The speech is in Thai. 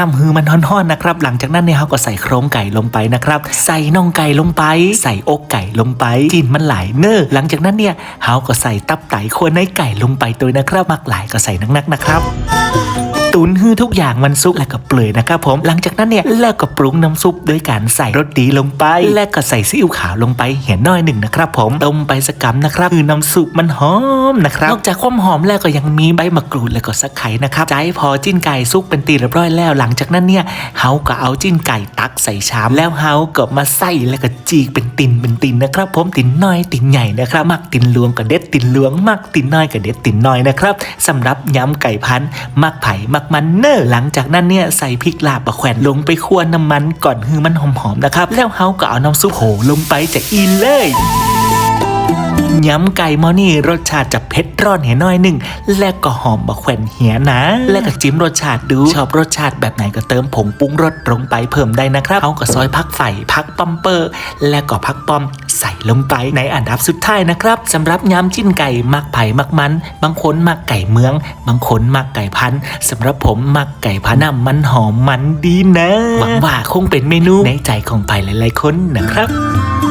น้ำฮือมันท่อนๆนะครับ หลังจากนั้นเนี่ยเขาก็ใส่โครงไก่ลงไปนะครับ ใส่น่องไก่ลงไป ใส่อกไก่ลงไปกินมันหลายเนอหลังจากนั้นเนี่ยเขาก็ใส่ตับไตควรในไก่ลงไปตัวนะครับ มักหลายก็ใส่นักๆนะครับ ตุนฮื้อทุกอย่างมันซุกแล้วก็เปลือยนะครับผมหลังจากนั้นเนี่ยแล้วก็ปรุงน้ำซุปด้วยการใส่รสดีลงไป แล้วก็ใส่ซีอิ๊วขาวลงไปเห็นน้อยหนึ่งนะครับผมต้มไปสักกำนะครับคือน้ำซุปมันหอมนะครับนอกจากความหอมแล้วก็ยังมีใบมะกรูดแล้วก็สักไข่นะครับใจพอจิ้นไก่ซุกเป็นตีเรียบร้อยแล้ว หลังจากนั้นเนี่ยเฮาก็เอาจิ้นไก่ตักใส่ชามแล้วเฮาก็มาใส่แล้วก็จีกเป็นตินเป็นตินนะครับ ผมตินน้อยตินใหญ่นะครับมักตินหลวงก็เด็ดตินหลวงมักตินน้อยก็เด็ดตินน้อยนะครับสำหรับยำไก่พันมักไผ่มักมันเนอร์หลังจากนั้นเนี่ยใส่พริกลาบปะแขวนลงไปคั่วน้ำมันก่อนให้มันหอมๆนะครับ แล้วเฮาก็เอาน้ำซุปโหลงไปจากอีเลยยำไก่มอนี่รสชาติจะเผ็ดร้อนเห็นน้อยหนึ่ง และก็หอมบะแขวนเหียนะ และก็จิ้มรสชาติดู ชอบรสชาติแบบไหนก็เติมผงปรุงรสลงไปเพิ่มได้นะครับเอาก็ซอยพักไฟพักปัมเปอร์ และก็พักปอม ใส่ลงไปในอันดับสุดท้ายนะครับสำหรับยำจิ้นไก่มักไผ่มักมัน บางคนมักไก่เมือง บางคนมักไก่พันสำหรับผมมักไก่พะนำมันหอมมันดีนะ หวังว่าคงเป็นเมนูในใจของไผ่หลาย ๆ คนนะครับ